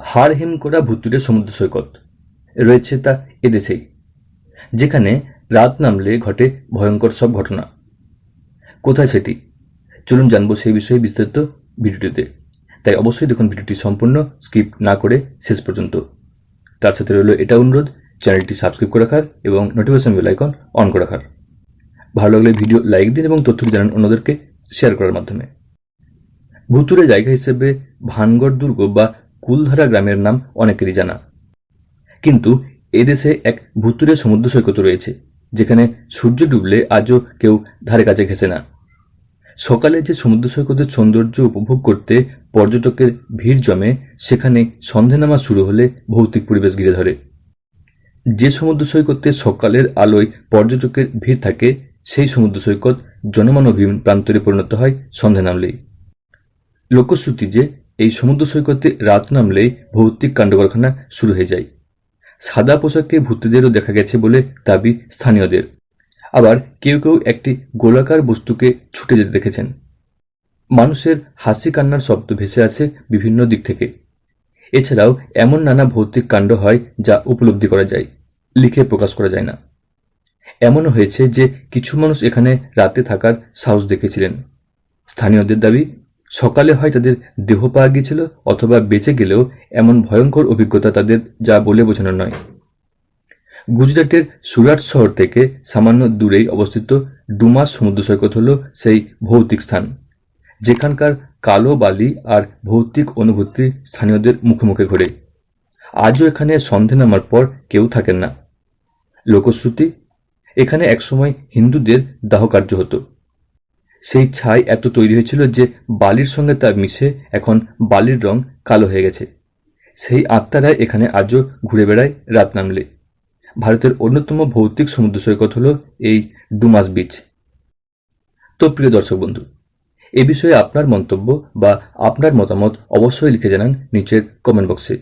হাড় হিম করা ভুতুরে সমুদ্র সৈকত। রয়েছে তা এদেশেই, যেখানে রাত নামলে ঘটে ভয়ঙ্কর সব ঘটনা। কোথায় সেটি? চলুন জানব সেই বিষয়ে বিস্তারিত ভিডিওটিতে। তাই অবশ্যই দেখুন ভিডিওটি সম্পূর্ণ, স্কিপ না করে শেষ পর্যন্ত। তার সাথে রইল এটা অনুরোধ, চ্যানেলটি সাবস্ক্রাইব করে রাখার এবং নোটিফিকেশন বেল আইকন অন করে রাখার। ভালো লাগলে ভিডিও লাইক দিন এবং তথ্যটি জানান অন্যদেরকে শেয়ার করার মাধ্যমে। ভুতুরে জায়গা হিসেবে ভানগড় দুর্গ বা কুলধারা গ্রামের নাম অনেকেরই জানা। কিন্তু এদেশে এক ভুতুরে সমুদ্র সৈকত রয়েছে, যেখানে সূর্য ডুবলে আজও কেউ ধারে কাছে ঘেসে না। সকালে যে সমুদ্র সৈকতের সৌন্দর্য উপভোগ করতে পর্যটকের ভিড় জমে, সেখানে সন্ধে নামা শুরু হলে ভৌতিক পরিবেশ ঘিরে ধরে। যে সমুদ্র সৈকতে সকালের আলোয় পর্যটকের ভিড় থাকে, সেই সমুদ্র সৈকত জনমানবহীন প্রান্তরে পরিণত হয় সন্ধে নামলেই। লোকশ্রুতি যে এই সমুদ্র সৈকতে রাত নামলেই ভৌতিক কাণ্ডকারখানা শুরু হয়ে যায়। সাদা পোশাকে ভূতদেরও দেখা গেছে বলে দাবি স্থানীয়দের। আবার কেউ কেউ একটি গোলাকার বস্তুকে ছুটে যেতে দেখেছেন। মানুষের হাসি কান্নার শব্দ ভেসে আছে বিভিন্ন দিক থেকে। এছাড়াও এমন নানা ভৌতিক কাণ্ড হয় যা উপলব্ধি করা যায়, লিখে প্রকাশ করা যায় না। এমনও হয়েছে যে কিছু মানুষ এখানে রাতে থাকার সাহস দেখেছিলেন। স্থানীয়দের দাবি সকালে হয় তাদের দেহ পাওয়া গিয়েছিল অথবা বেঁচে গেলেও এমন ভয়ঙ্কর অভিজ্ঞতা তাদের যা বলে বোঝানো নয়। গুজরাটের সুরাট শহর থেকে সামান্য দূরেই অবস্থিত ডুমাস সমুদ্র সৈকত হল সেই ভৌতিক স্থান। যেখানকার কালো বালি আর ভৌতিক অনুভূতি স্থানীয়দের মুখে মুখে ঘোরে। আজও এখানে সন্ধে নামার পর কেউ থাকেন না। লোকশ্রুতি? এখানে একসময় হিন্দুদের দাহকার্য হতো। সেই ছাই এত তৈরি হয়েছিল যে বালির সঙ্গে তা মিশে এখন বালির রং কালো হয়ে গেছে। সেই আত্মারা এখানে আজও ঘুরে বেড়ায় রাত নামলে ভারতের অন্যতম ভৌতিক সমুদ্র সৈকত হল এই ডুমাস বিচ। তো প্রিয় দর্শক বন্ধু, এ বিষয়ে আপনার মন্তব্য বা আপনার মতামত অবশ্যই লিখে জানান নিচের কমেন্ট বক্সে